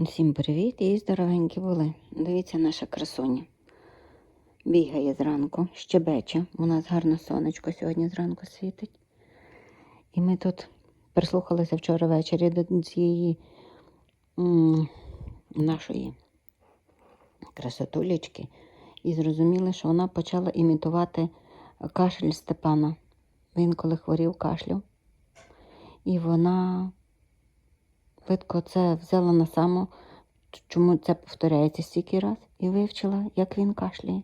Всім привіт і здоровенькі були. Дивіться, наша красуня. Бігає зранку, щебече. У нас гарне сонечко сьогодні зранку світить. І ми тут прислухалися вчора ввечері до цієї нашої красотулечки і зрозуміли, що вона почала імітувати кашель Степана. Він коли хворів кашляв. І вона Видко це взяла на само, чому це повторяється стільки раз, і вивчила, як він кашляє.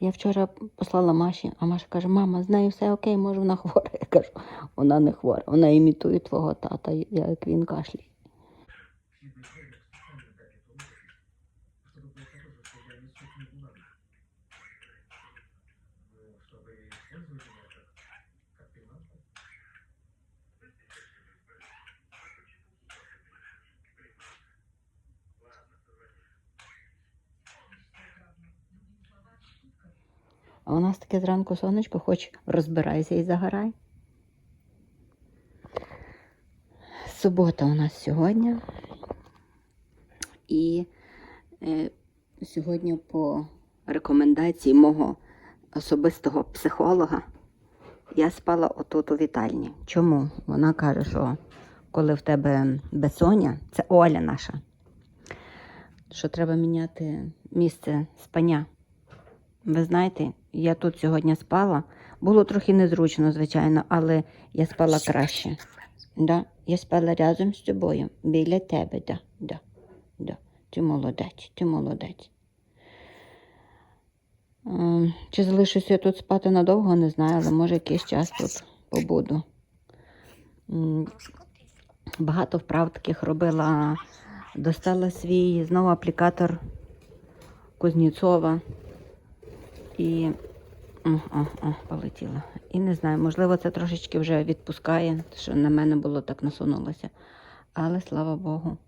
Я вчора послала Маші, а Маша каже, мама, з нею все окей, може вона хвора. Я кажу, вона не хвора, вона імітує твого тата, як він кашляє. А у нас таке зранку сонечко, хоч розбирайся і загорай. Субота у нас сьогодні. І е, сьогодні по рекомендації мого особистого психолога я спала отут у вітальні. Чому? Вона каже, що коли в тебе безсоння, це Оля наша, що треба міняти місце спання. Ви знаєте, я тут сьогодні спала. Було трохи незручно, звичайно, але я спала краще. Да? Я спала разом з тобою, біля тебе, да, да, да. Ти молодець, ти молодець. Ем, Чи залишуся я тут спати надовго, не знаю, але може якийсь час тут побуду. Багато вправ таких робила. Достала свій знову аплікатор Кузнєцова. І о, о, о, полетіла. І не знаю, можливо, це трошечки вже відпускає, що на мене було так насунулося. Але слава Богу,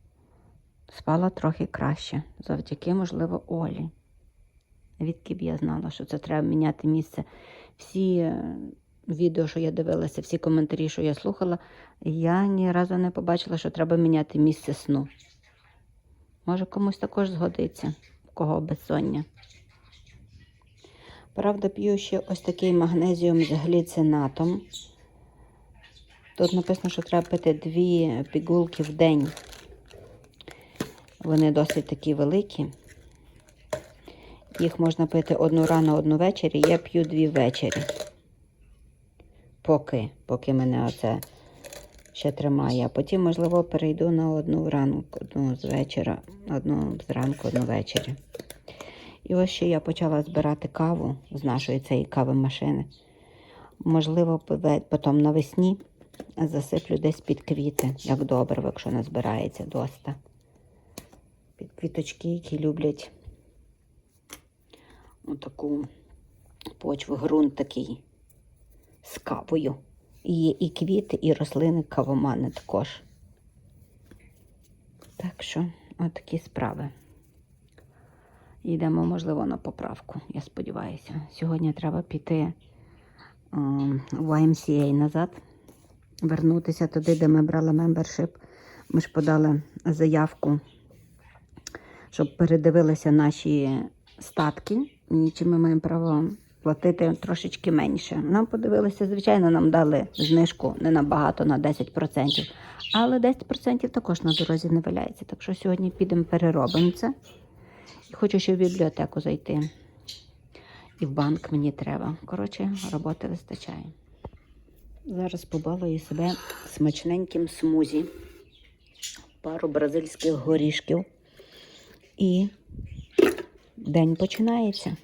спала трохи краще. Завдяки, можливо, Олі. Відки б я знала, що це треба міняти місце. Всі е, відео, що я дивилася, всі коментарі, що я слухала, я ні разу не побачила, що треба міняти місце сну. Може, комусь також згодиться, кого безсоння. Правда, п'ю ще ось такий магнезіум з гліцинатом. Тут написано, що треба пити дві пігулки в день. Вони досить такі великі. Їх можна пити одну рано, одну ввечері. Я п'ю дві ввечері. Поки, поки мене оце ще тримає. А потім, можливо, перейду на одну вранку, одну з вечора, одну зранку, одну ввечері. І ось ще я почала збирати каву з нашої цієї кави машини. Можливо, потім навесні засиплю десь під квіти, як добре, якщо не збирається доста. Під квіточки, які люблять отаку почву, ґрунт такий з кавою. І є і квіти, і рослини, кавомани також. Так що, отакі справи. Йдемо, можливо, на поправку, я сподіваюся. Сьогодні треба піти ем, в YMCA назад, вернутися туди, де ми брали мембершип. Ми ж подали заявку, щоб передивилися наші статки, і чи ми маємо право платити трошечки менше. Нам подивилися, звичайно, нам дали знижку не набагато, на 10%. Але 10% також на дорозі не валяється. Так що сьогодні підемо переробимо це. Хочу ще в бібліотеку зайти. І в банк мені треба. Коротше, роботи вистачає. Зараз побалую себе смачненьким смузі, пару бразильських горішків. І день починається.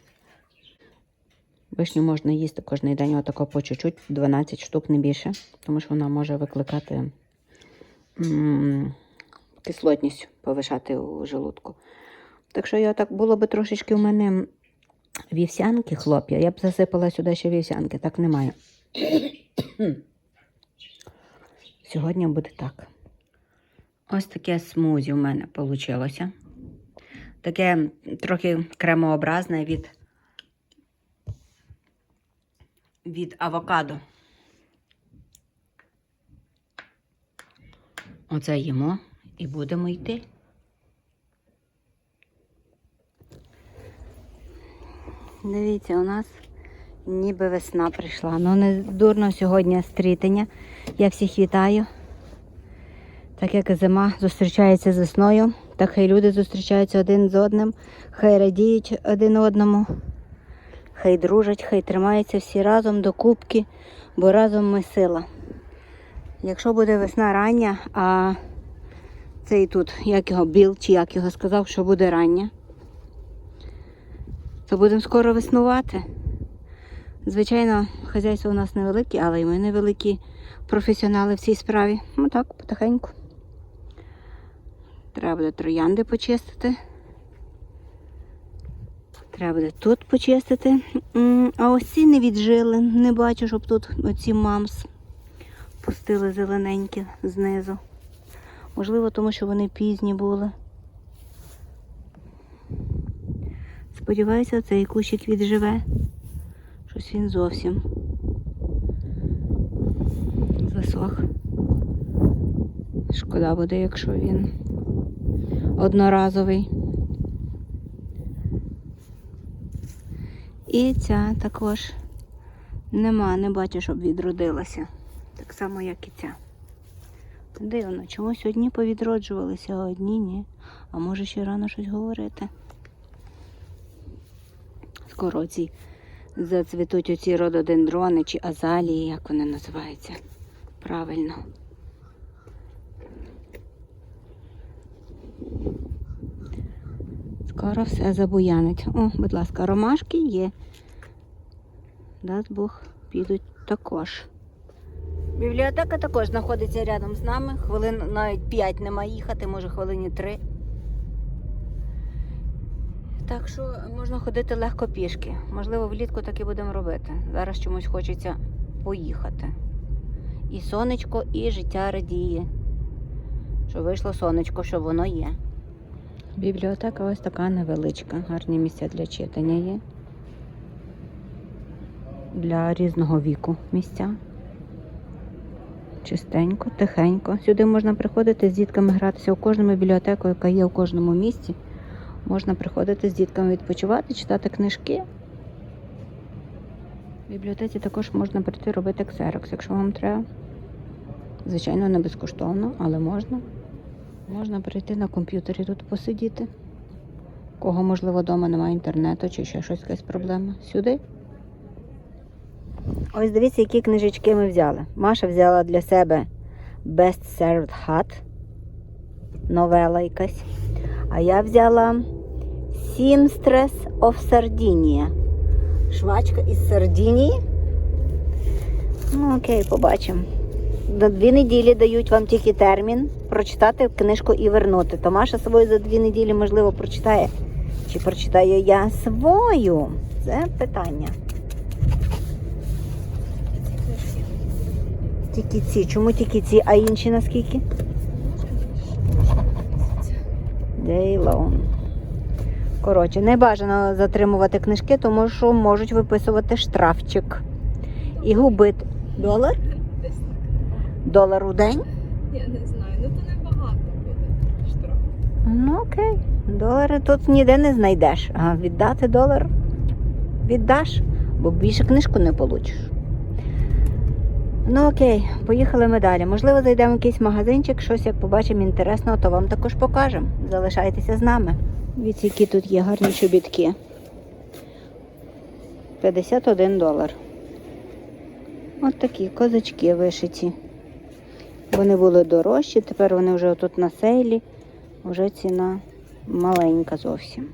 Вишню можна їсти кожен день, отако по чуть-чуть, 12 штук, не більше, тому що вона може викликати м, кислотність, повишати у желудку. Так що я так було би трошечки у мене вівсянки, хлоп'я, я б засипала сюди ще вівсянки, так немає. Сьогодні буде так. Ось таке смузі у мене вийшло. Таке трохи кремообразне від, від авокадо. Оце їмо і будемо йти. Дивіться, у нас ніби весна прийшла. Ну не дурно сьогодні стрітення. Я всіх вітаю. Так як зима зустрічається з весною, так хай люди зустрічаються один з одним, хай радіють один одному, хай дружать, хай тримаються всі разом до кубки, бо разом ми сила. Якщо буде весна рання, а цей тут, як його Біл, чи як його сказав, що буде рання, то будемо скоро веснувати. Звичайно, хазяйство у нас невелике, але й ми невеликі професіонали в цій справі. Ну так, потихеньку. Треба буде троянди почистити. Треба буде тут почистити. А ось ці не віджили. Не бачу, щоб тут оці мамс пустили зелененькі знизу. Можливо, тому що вони пізні були. Сподіваюся, цей кущик відживе. Щось він зовсім засох. Шкода буде, якщо він одноразовий. І ця також нема, не бачу, щоб відродилася. Так само, як і ця. Дивно, чомусь одні повідроджувалися, а одні ні. А може ще рано щось говорити. Скоро ці зацвітуть оці рододендрони чи азалії, як вони називаються. Правильно. Скоро все забуянить. О, будь ласка, ромашки є. Дасть Бог, підуть також. Бібліотека також знаходиться рядом з нами. Хвилин навіть 5 нема їхати, може хвилині 3. Так що можна ходити легко пішки. Можливо, влітку так і будемо робити. Зараз чомусь хочеться поїхати. І сонечко, і життя радіє. Що вийшло сонечко, що воно є. Бібліотека ось така невеличка. Гарні місця для читання є. Для різного віку місця. Чистенько, тихенько. Сюди можна приходити з дітками гратися у кожному бібліотеку, яка є у кожному місті. Можна приходити з дітками відпочивати, читати книжки. В бібліотеці також можна прийти робити ксерокс, якщо вам треба. Звичайно, не безкоштовно, але можна. Можна прийти на комп'ютері тут посидіти. Кого, можливо, вдома немає інтернету чи ще щось якась проблема. Сюди. Ось дивіться, які книжечки ми взяли. Маша взяла для себе Best Served Hut. Новела якась. А я взяла Seamstress of Sardinia. Швачка із Сардинії. Ну, окей, побачимо. На дві неділі дають вам тільки термін прочитати книжку і вернути. То Маша свою за дві неділі, можливо, прочитає. Чи прочитаю я свою? Це питання. Тільки ці. Чому тільки ці, а інші наскільки? Day loan. Коротше, не бажано затримувати книжки, тому що можуть виписувати штрафчик. І губити. Долар? Долар у день? Я не знаю. Ну то небагато буде штраф. Ну окей. Долари тут ніде не знайдеш. А віддати долар віддаш, бо більше книжку не получиш. Ну окей, поїхали ми далі. Можливо, зайдемо в якийсь магазинчик, щось як побачимо інтересного, то вам також покажемо. Залишайтеся з нами. Дивіться, які тут є гарні чобітки. 51 долар. От такі козачки вишиті. Вони були дорожчі, тепер вони вже тут на сейлі. Вже ціна маленька зовсім.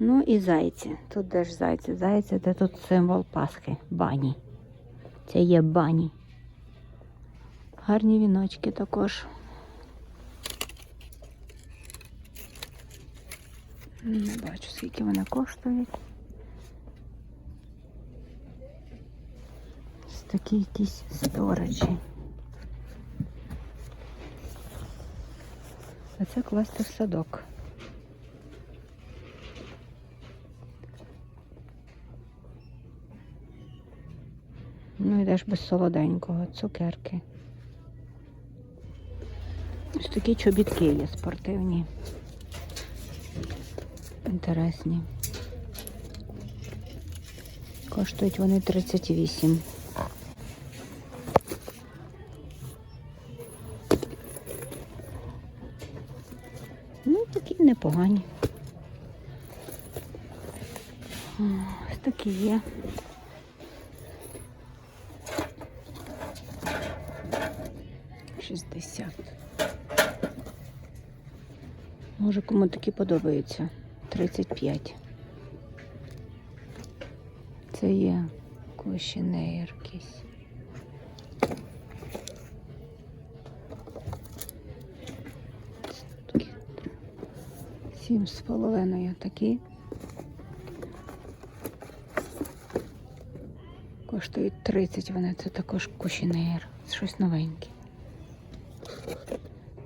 Ну і зайці. Тут де ж зайці? Зайці, де тут символ Пасхи. Бані. Це є бані. Гарні віночки також. Не бачу, скільки вони коштують. Ось такі якісь сторожі. А це класти садок. Ну, йдеш без солоденького, цукерки. Ось такі чобітки є спортивні. Інтересні. Коштують вони 38. Ну, такі непогані. Ось такі є. Шістдесят. Може, кому такі подобаються. 35. Це є кощенеєр якийсь. Сім з половиною такі. Коштують 30 вони, це також кушінеєр. Щось новеньке.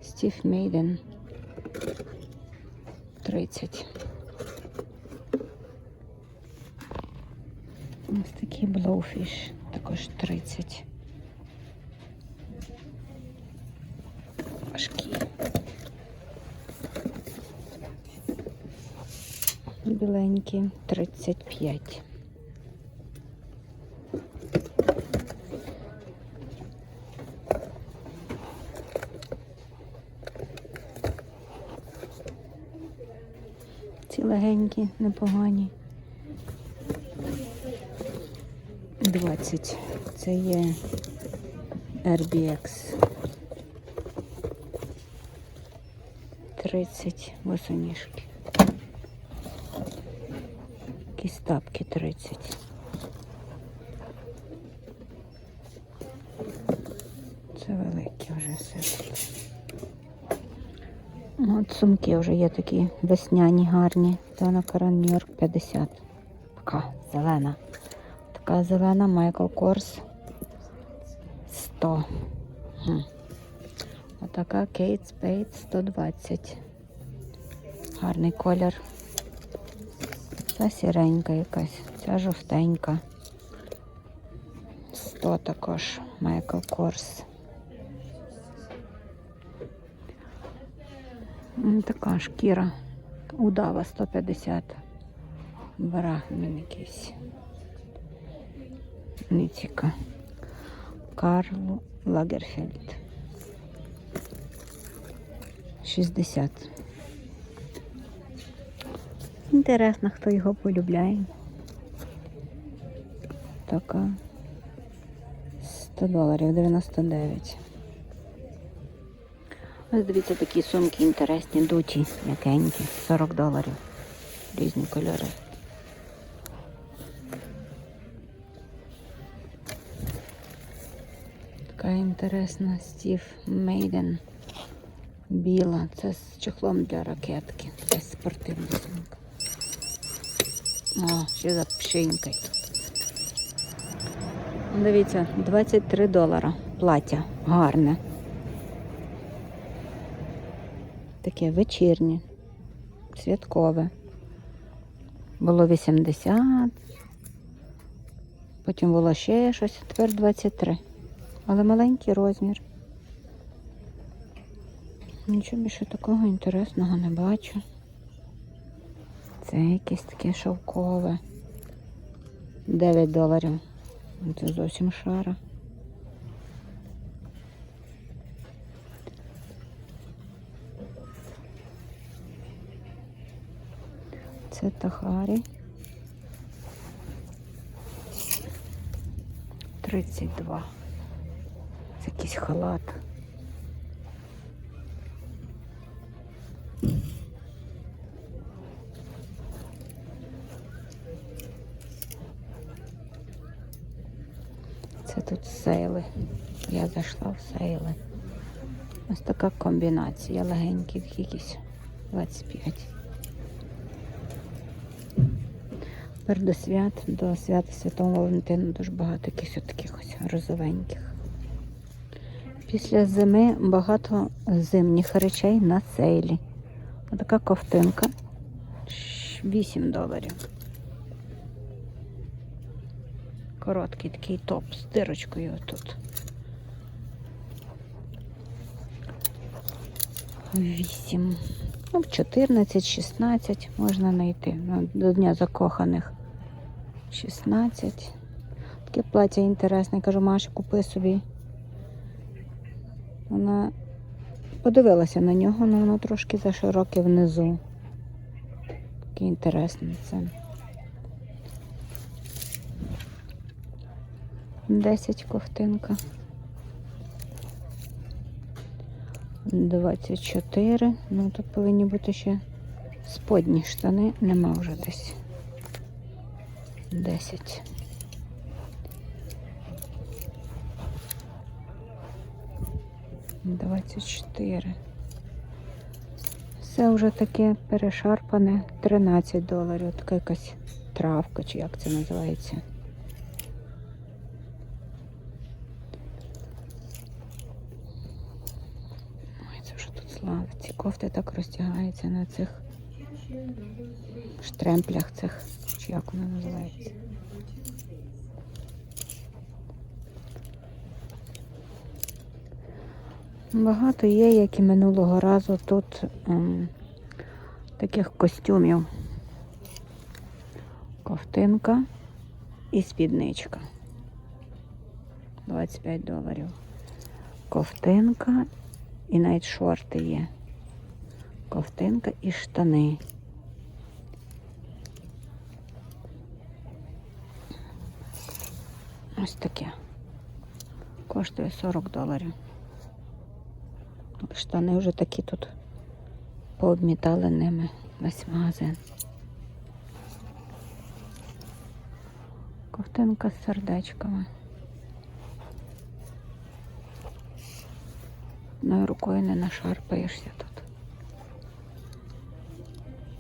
Стів Мейден 30. Ось такий Blowfish, також 30. Важкі. Біленькі 35. Ці легенькі, непогані. 20. Це є RBX. 30 босоніжки. Якісь тапки 30. Це великі вже все. От сумки вже є такі весняні, гарні. Дона Карен Нью-Йорк 50. Така зелена. Така зелена Майкл Корс 100. Хм. Отака Кейт Спейд 120. Гарний колір. Ця сіренька якась, ця жовтенька. 100 також Майкл Корс. Така шкіра. Удава 150. Брахмін якийсь. Ніціка. Карл Лагерфельд. 60. Інтересно, хто його полюбляє. Така 100 доларів 99. Ось дивіться, такі сумки інтересні, дуті, м'якенькі, 40 доларів. Різні кольори. Така інтересна Стів Мейден. Біла. Це з чохлом для ракетки. Якась спортивна сумка. О, ще за пшинькою тут. Дивіться, 23 долара плаття. Гарне. Таке вечірнє, святкове. Було 80, потім було ще щось, тепер 23. Але маленький розмір. Нічого більше такого інтересного не бачу. Це якесь таке шовкове. 9 доларів. Це зовсім шара. Це Тахарі. 32. Це якийсь халат. Це тут сейли. Я зайшла в сейли. Ось така комбінація легеньких якісь 25. Тепер до свят, до свята Святого Валентина дуже багато якихось таких ось розовеньких. Після зими багато зимніх речей на сейлі. Отака ковтинка. 8 доларів. Короткий такий топ з дирочкою отут. 8. Ну, 14-16 можна знайти. Ну, до Дня закоханих 16. Таке плаття інтересне. Кажу, Маші, купи собі. Вона подивилася на нього, але воно трошки зашироке внизу. Таке інтересне це. 10 ковтинка. 24. Ну, тут повинні бути ще сподні штани. Нема вже десь. 10. Двадцять чотири. Все вже таке перешарпане. 13 доларів. Така якась травка, чи як це називається. Ой, це вже тут слава. Ці кофти так розтягаються на цих штремплях цих, чи як воно називається. Багато є, як і минулого разу тут ем, таких костюмів. Ковтинка і спідничка. 25 доларів. Ковтинка і навіть шорти є. Ковтинка і штани. Ось таке. Коштує 40 доларів. Штани вже такі тут пообмітали ними весь магазин. Ковтинка з сердечками. Одною рукою не нашарпаєшся тут.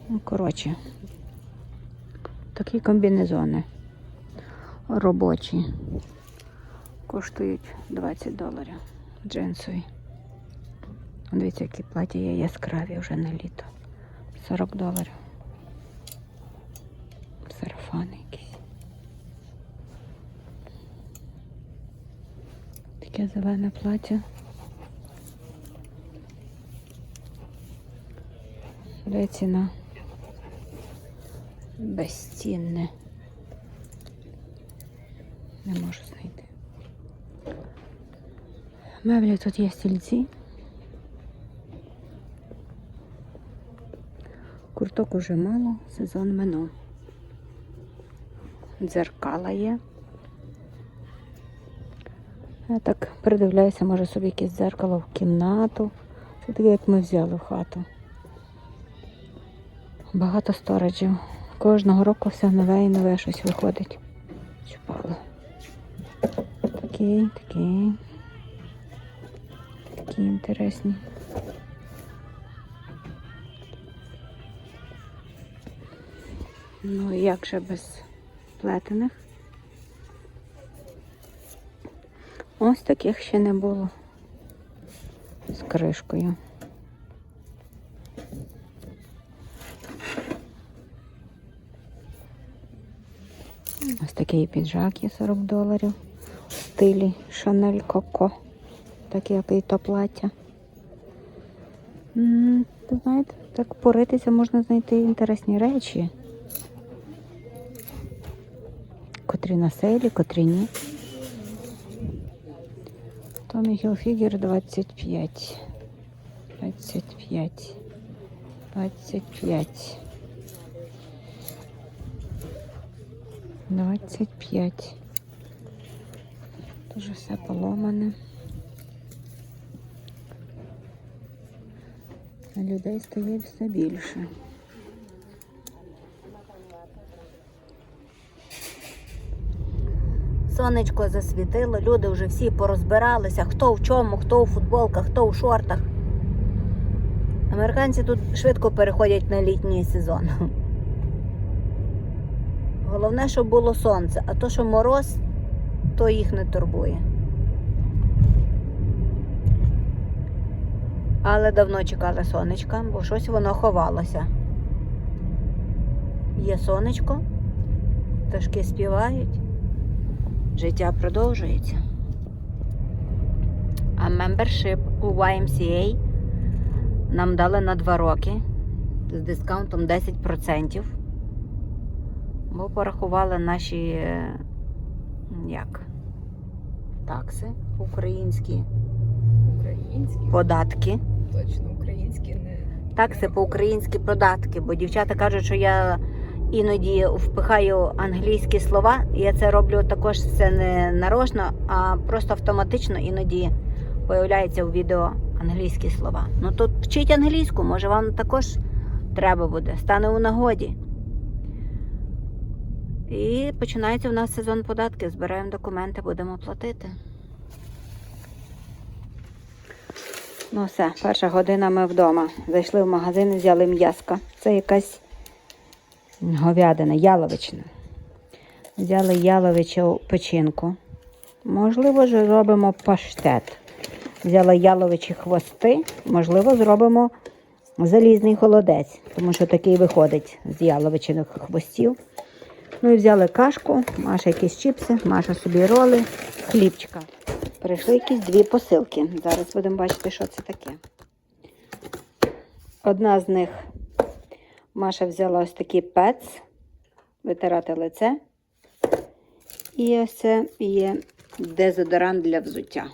Ну, коротше, такі комбінезони робочі. Коштують 20 доларів джинсові. Дивіться, які плаття є яскраві вже на літо. 40 доларів. Сарафани якісь. Таке зелене плаття. Де ціна? Безцінне. Не можу знайти. Меблі тут є стільці. Курток уже мало, сезон минув. Дзеркала є. Я так придивляюся, може собі якесь дзеркало в кімнату. Це таке, як ми взяли в хату. Багато стораджів. Кожного року все нове і нове щось виходить. Чупало. Такі, такі. Такі інтересні. Ну, як же без плетених? Ось таких ще не було з кришкою. Ось такий піджак є 40 доларів в стилі Шанель Коко. Так як і то плаття. Знаєте, так поритися можна знайти інтересні речі. Котрі на селі, котрі ні. Tommy Hilfiger 25. 25. 25. 25. Дуже все поломане. Людей стає все більше. Сонечко засвітило, люди вже всі порозбиралися, хто в чому, хто у футболках, хто у шортах. Американці тут швидко переходять на літній сезон. Головне, щоб було сонце, а то, що мороз, то їх не турбує. Але давно чекали сонечка, бо щось воно ховалося. Є сонечко, пташки співають, життя продовжується. А мембершип у YMCA нам дали на два роки. з дискаунтом 10%. Бо порахували наші е, як? Такси українські, Українські. податки. Точно, українські не. Такси по-українськи податки, бо дівчата кажуть, що я іноді впихаю англійські слова. Я це роблю також це не нарочно, а просто автоматично іноді появляються у відео англійські слова. Ну тут вчіть англійську, може вам також треба буде, стане у нагоді. І починається в нас сезон податків. Збираємо документи, будемо платити. Ну все, перша година ми вдома. Зайшли в магазин взяли м'яска. Це якась говядина, яловична. Взяли яловичу печінку. Можливо, ж робимо паштет. Взяла яловичі хвости, можливо, зробимо залізний холодець, тому що такий виходить з яловичиних хвостів. Ну і взяли кашку, Маша якісь чіпси, Маша собі роли, хлібчика. Прийшли якісь дві посилки. Зараз будемо бачити, що це таке. Одна з них Маша взяла ось такий пец, витирати лице. І ось це є дезодорант для взуття.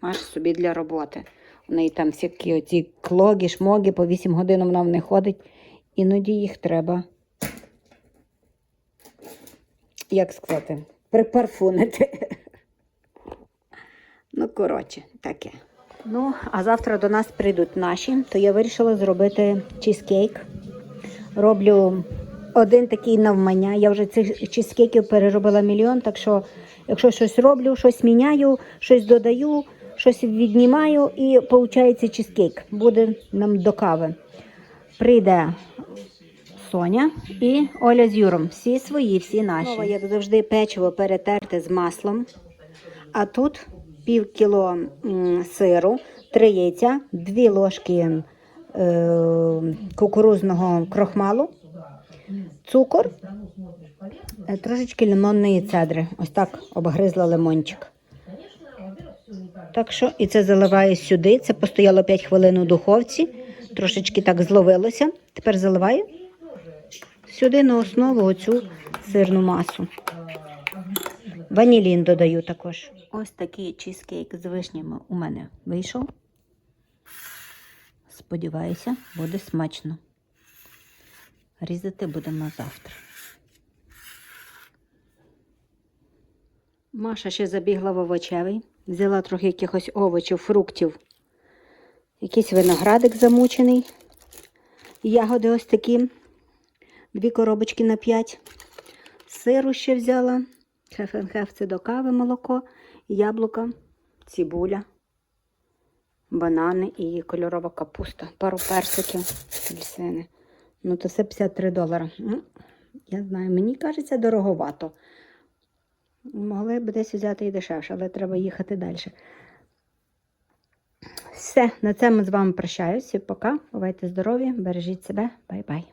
Маша собі для роботи. У неї там всякі оці клоги, шмоги, по 8 годин вона в них ходить. Іноді їх треба, як сказати, припарфунити. Ну, коротше, таке. Ну, а завтра до нас прийдуть наші, то я вирішила зробити чизкейк. Роблю один такий навмання. Я вже цих чизкейків переробила мільйон, так що, якщо щось роблю, щось міняю, щось додаю, щось віднімаю, і виходить чизкейк. Буде нам до кави. Прийде Соня і Оля з Юром. Всі свої, всі наші. Як завжди, печиво перетерте з маслом. А тут пів кіло сиру, три яйця, дві ложки кукурузного крохмалу, цукор, е, трошечки лимонної цедри. Ось так обгризла лимончик. Так що, і це заливаю сюди. Це постояло 5 хвилин у духовці, трошечки так зловилося. Тепер заливаю сюди на основу оцю сирну масу. Ванілін додаю також. Ось такий чизкейк з вишнями у мене вийшов. Сподіваюся, буде смачно. Різати будемо завтра. Маша ще забігла в овочевий, взяла трохи якихось овочів, фруктів, якийсь виноградик замучений, ягоди ось такі, дві коробочки на п'ять. Сиру ще взяла. Хеф-хеф це до кави молоко, яблука, цибуля, банани і кольорова капуста. Пару персиків, апельсини. Ну, то все 53 долара. Ну, я знаю, мені кажеться дороговато. Могли б десь взяти і дешевше, але треба їхати далі. Все, на цьому з вами прощаюся. Пока. Бувайте здорові, бережіть себе. Бай-бай.